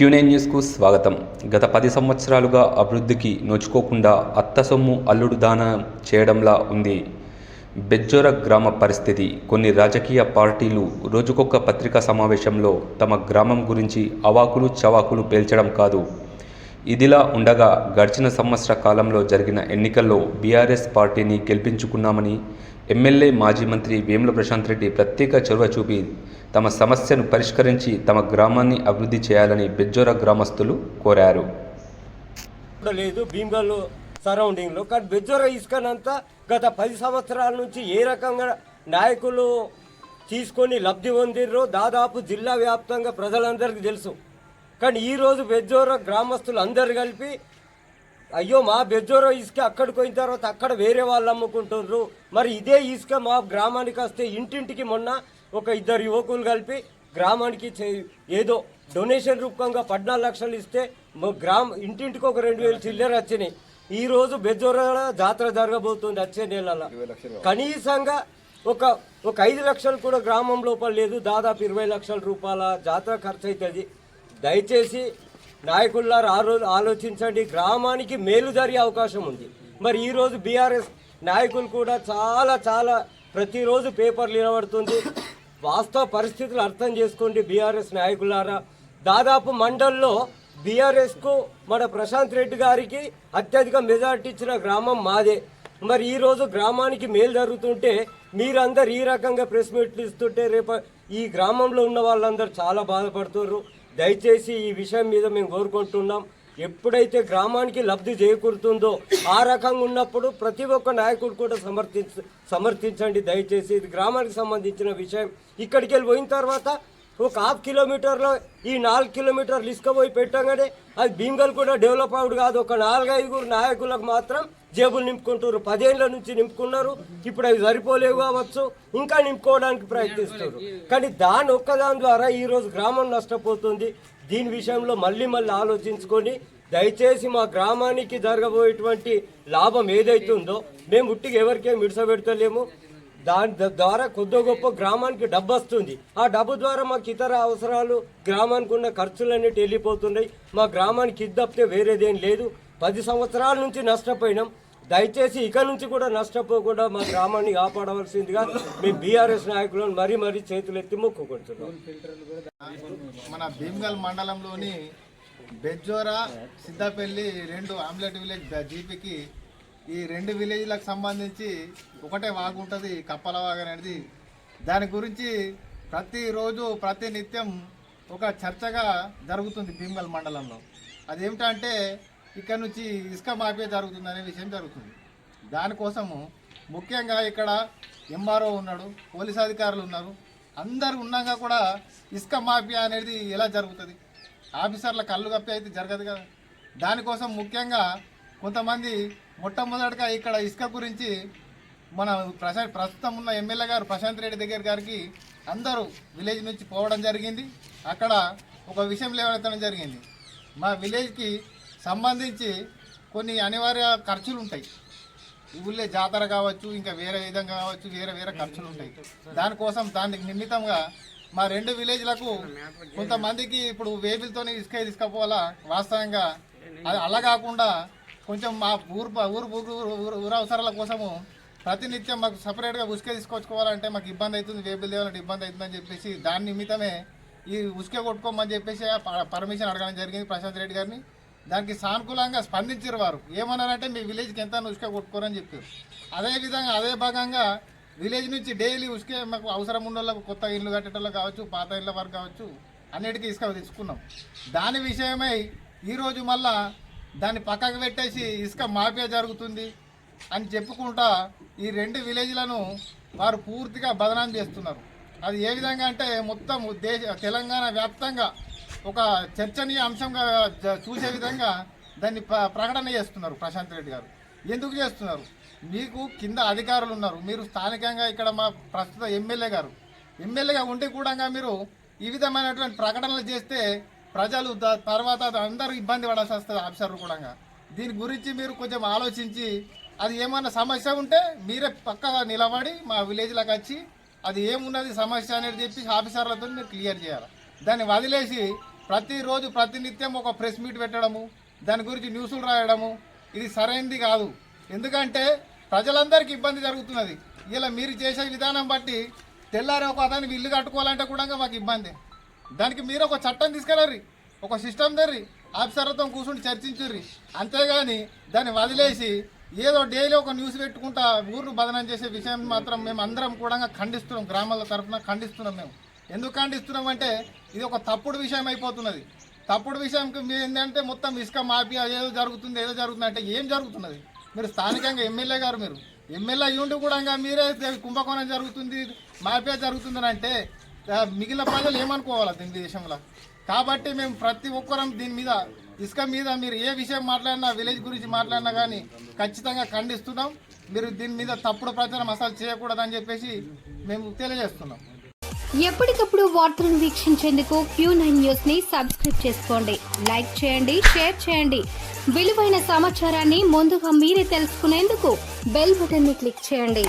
క్యూనే న్యూస్కు స్వాగతం. గత పది సంవత్సరాలుగా అభివృద్ధికి నోచుకోకుండా అత్త సొమ్ము అల్లుడు దానం చేయడంలా ఉంది. బెజ్జోర గ్రామ పరిస్థితి. కొన్ని రాజకీయ పార్టీలు రోజుకొక పత్రికా సమావేశంలో తమ గ్రామం గురించి అవాకులు చవాకులు పేల్చడం కాదు. ఇదిలా ఉండగా గడిచిన సంవత్సర కాలంలో జరిగిన ఎన్నికల్లో బీఆర్ఎస్ పార్టీని గెలిపించుకున్నామని ఎమ్మెల్యే మాజీ మంత్రి వేముల ప్రశాంత్ రెడ్డి ప్రత్యేక చొరవ చూపి తమ సమస్యను పరిష్కరించి తమ గ్రామాన్ని అభివృద్ధి చేయాలని బెజ్జోర గ్రామస్తులు కోరారు. లేదు భీమ్గల్ సరౌండింగ్లో. కానీ బెజ్జోర ఇసుకనంతా గత పది సంవత్సరాల నుంచి ఏ రకంగా నాయకులు తీసుకొని లబ్ధి పొందిర్రో దాదాపు జిల్లా వ్యాప్తంగా ప్రజలందరికీ తెలుసు. కానీ ఈరోజు బెజ్జోర గ్రామస్తులు అందరు కలిపి అయ్యో మా బెజ్జోర ఇసుక అక్కడికి పోయిన తర్వాత అక్కడ వేరే వాళ్ళు అమ్ముకుంటుర్రు. మరి ఇదే ఇసుక మా గ్రామానికి వస్తే ఇంటింటికి మొన్న ఒక ఇద్దరు యువకులు కలిపి గ్రామానికి ఏదో డొనేషన్ రూపంగా పద్నాలుగు లక్షలు ఇస్తే గ్రామ ఇంటింటికి ఒక రెండు వేలు చిల్లర వచ్చినాయి. ఈ రోజు బెజ్జోర జాతర జరగబోతుంది వచ్చే నెలలో. కనీసంగా ఒక ఒక ఐదు లక్షలు కూడా గ్రామం లోపల లేదు. దాదాపు ఇరవై లక్షల రూపాయల జాతర ఖర్చు అవుతుంది దయచేసి నాయకుల్లారు ఆ రోజు ఆలోచించండి. గ్రామానికి మేలు జరిగే అవకాశం ఉంది. మరి ఈ రోజు బీఆర్ఎస్ నాయకులు కూడా చాలా చాలా ప్రతిరోజు పేపర్లు వినబడుతుంది. వాస్తవ పరిస్థితులు అర్థం చేసుకోండి బీఆర్ఎస్ నాయకులారా. దాదాపు మండల్లో బీఆర్ఎస్కు మన ప్రశాంత్ రెడ్డి గారికి అత్యధిక మెజార్టీ ఇచ్చిన గ్రామం మాదే. మరి ఈరోజు గ్రామానికి మేలు జరుగుతుంటే మీరందరు ఈ రకంగా ప్రెస్ మీట్లు ఇస్తుంటే రేపు ఈ గ్రామంలో ఉన్న వాళ్ళందరూ చాలా బాధపడుతున్నారు. దయచేసి ఈ విషయం మీద మేము కోరుకుంటున్నాం. ఎప్పుడైతే గ్రామానికి లబ్ధి చేకూరుతుందో ఆ రకంగా ఉన్నప్పుడు ప్రతి ఒక్క నాయకుడు కూడా సమర్థించ సమర్థించండి. దయచేసి ఇది గ్రామానికి సంబంధించిన విషయం. ఇక్కడికి వెళ్ళి పోయిన తర్వాత ఒక హాఫ్ కిలోమీటర్లో ఈ నాలుగు కిలోమీటర్లు ఇసుకపోయి పెట్టగానే అది భీమ్గల్ కూడా డెవలప్ అవుడు కాదు. ఒక నాలుగైదుగురు నాయకులకు మాత్రం జేబులు నింపుకుంటారు పదేళ్ళ నుంచి నింపుకున్నారు. ఇప్పుడు అవి సరిపోలేవు కావచ్చు. ఇంకా నింపుకోవడానికి ప్రయత్నిస్తారు కానీ దాని ఒక్కదాని ద్వారా ఈరోజు గ్రామం నష్టపోతుంది. దీని విషయంలో మళ్ళీ మళ్ళీ ఆలోచించుకొని దయచేసి మా గ్రామానికి జరగబోయేటువంటి లాభం ఏదైతే ఉందో మేము ఉట్టికి ఎవరికేం విడిసపెడతలేము దాని ద్వారా కొద్ది గొప్ప గ్రామానికి డబ్బు వస్తుంది. ఆ డబ్బు ద్వారా మాకు ఇతర అవసరాలు గ్రామానికి ఉన్న ఖర్చులన్నీ వెళ్ళిపోతున్నాయి మా గ్రామానికి ఇది తప్పితే వేరేదేం లేదు. పది సంవత్సరాల నుంచి నష్టపోయినాం. దయచేసి ఇక నుంచి కూడా నష్టపోకుండా మా గ్రామాన్ని కాపాడవలసిందిగా మీ బీఆర్ఎస్ నాయకులను మరీ మరీ చేతులెత్తి మొక్కుకుంటున్నాం. మన భీమ్గల్ మండలంలోని బెజ్జోరా సిద్దపల్లి రెండు ఆమ్లెట్ విలేజ్ జీపీకి ఈ రెండు విలేజ్లకు సంబంధించి ఒకటే వాగు ఉంటుంది కప్పల వాగు అనేది. దాని గురించి ప్రతిరోజు ప్రతి నిత్యం ఒక చర్చగా జరుగుతుంది భీమగల్ మండలంలో. అదేమిటంటే ఇక్కడ నుంచి ఇసుక మాఫియా జరుగుతుంది అనే విషయం జరుగుతుంది. దానికోసము ముఖ్యంగా ఇక్కడ ఎంఆర్ఓ ఉన్నాడు పోలీస్ అధికారులు ఉన్నారు. అందరు ఉన్నాక కూడా ఇసుక మాఫియా అనేది ఎలా జరుగుతుంది? ఆఫీసర్ల కళ్ళు కప్పి అయితే జరగదు కదా. దానికోసం ముఖ్యంగా కొంతమంది మొట్టమొదటిగా ఇక్కడ ఇసుక గురించి మన ప్రశా ప్రస్తుతం ఉన్న ఎమ్మెల్యే గారు ప్రశాంత్ రెడ్డి దగ్గర గారికి అందరూ విలేజ్ నుంచి పోవడం జరిగింది. అక్కడ ఒక విషయం లేవనెత్తడం జరిగింది. మా విలేజ్కి సంబంధించి కొన్ని అనివార్య ఖర్చులు ఉంటాయి ఊళ్ళే జాతర కావచ్చు ఇంకా వేరే విధంగా కావచ్చు వేరే వేరే ఖర్చులు ఉంటాయి దానికోసం దానికి నిమిత్తంగా మా రెండు విలేజ్లకు కొంతమందికి ఇప్పుడు వేబిల్తో ఇసుక తీసుకపోవాలా? వాస్తవంగా అది అలా కాకుండా కొంచెం మా ఊరు ఊరు ఊరు ఊరు అవసరాల కోసము ప్రతినిత్యం మాకు సపరేట్గా ఉసుక తీసుకొచ్చుకోవాలంటే మాకు ఇబ్బంది అవుతుంది వేపులు తేవాలంటే ఇబ్బంది అవుతుందని చెప్పేసి దాని నిమిత్తమే ఈ ఉసుక కొట్టుకోమని చెప్పేసి ప- పర్మిషన్ అడగడం జరిగింది ప్రశాంత్ రెడ్డి గారిని. దానికి సానుకూలంగా స్పందించారు వారు. ఏమన్నారంటే మీ విలేజ్కి ఎంత ఉసుక కొట్టుకోరని చెప్పారు. అదేవిధంగా అదే భాగంగా విలేజ్ నుంచి డైలీ ఉసుకే మాకు అవసరం ఉన్న కొత్త ఇల్లు కట్టేటోళ్ళు కావచ్చు పాత ఇళ్ళ వరకు కావచ్చు అన్నిటికీ ఇసుక తీసుకున్నాం. దాని విషయమై ఈరోజు మళ్ళా దాన్ని పక్కకు పెట్టేసి ఇసుక మాఫియా జరుగుతుంది అని చెప్పుకుంటా ఈ రెండు విలేజ్లను వారు పూర్తిగా బదనాం చేస్తున్నారు. అది ఏ విధంగా అంటే మొత్తం దేశ తెలంగాణ వ్యాప్తంగా ఒక చర్చనీయ అంశంగా చూసే విధంగా దాన్ని ప్రకటన చేస్తున్నారు ప్రశాంత్ రెడ్డి గారు. ఎందుకు చేస్తున్నారు? మీకు కింద అధికారులు ఉన్నారు. మీరు స్థానికంగా ఇక్కడ మా ప్రస్తుత ఎమ్మెల్యే గారు. ఎమ్మెల్యేగా ఉండి కూడా మీరు ఈ విధమైనటువంటి ప్రకటనలు చేస్తే ప్రజలు తర్వాత అందరూ ఇబ్బంది పడాల్సి వస్తుంది ఆఫీసర్లు కూడా. దీని గురించి మీరు కొంచెం ఆలోచించి అది ఏమన్నా సమస్య ఉంటే మీరే పక్కగా నిలబడి మా విలేజ్లోకి వచ్చి అది ఏమున్నది సమస్య అనేది చెప్పి ఆఫీసర్లతో మీరు క్లియర్ చేయాలి. దాన్ని వదిలేసి ప్రతిరోజు ప్రతినిత్యం ఒక ప్రెస్ మీట్ పెట్టడము దాని గురించి న్యూస్లు రాయడము ఇది సరైనది కాదు. ఎందుకంటే ప్రజలందరికీ ఇబ్బంది జరుగుతున్నది. ఇలా మీరు చేసే విధానం బట్టి తెల్లారి ఒక అతనికి ఇల్లు కట్టుకోవాలంటే కూడా మాకు ఇబ్బంది. దానికి మీరు ఒక చట్టం తీసుకురారి ఒక సిస్టమ్ తెర్రి ఆఫీసర్లతో కూర్చుని చర్చించుర్రి. అంతేగాని దాన్ని వదిలేసి ఏదో డైలీ ఒక న్యూస్ పెట్టుకుంటా ఊరును బదనం చేసే విషయం మాత్రం మేము అందరం కూడా ఖండిస్తున్నాం గ్రామాల తరఫున ఖండిస్తున్నాం మేము. ఎందుకు ఖండిస్తున్నాం అంటే ఇది ఒక తప్పుడు విషయం అయిపోతున్నది. తప్పుడు విషయంకి మీరు ఏంటంటే మొత్తం ఇసుక మాఫియా ఏదో జరుగుతుంది ఏదో జరుగుతుంది అంటే ఏం జరుగుతున్నది? మీరు స్థానికంగా ఎమ్మెల్యే గారు మీరు. ఎమ్మెల్యే అయ్యుండి కూడా మీరే కుంభకోణం జరుగుతుంది మాఫియా జరుగుతుందని అంటే మిగిలిన ప్రజలు ఏమనుకోవాలి దీని దేశంలో కాబట్టి మేము ప్రతి ఒక్కరం దీని మీద ఇసుక మీద మీరు ఏ విషయం మాట్లాడినా విలేజ్ గురించి మాట్లాడినా కానీ ఖచ్చితంగా ఖండిస్తున్నాం. మీరు దీని మీద తప్పుడు ప్రచారం అసలు చేయకూడదని చెప్పేసి మేము తెలియజేస్తున్నాం. ఎప్పటికప్పుడు వార్తలను వీక్షించేందుకు క్యూ నైన్ న్యూస్ని సబ్స్క్రైబ్ చేసుకోండి. లైక్ చేయండి షేర్ చేయండి. విలువైన సమాచారాన్ని ముందుగా మీరే తెలుసుకునేందుకు బెల్ బటన్ని క్లిక్ చేయండి.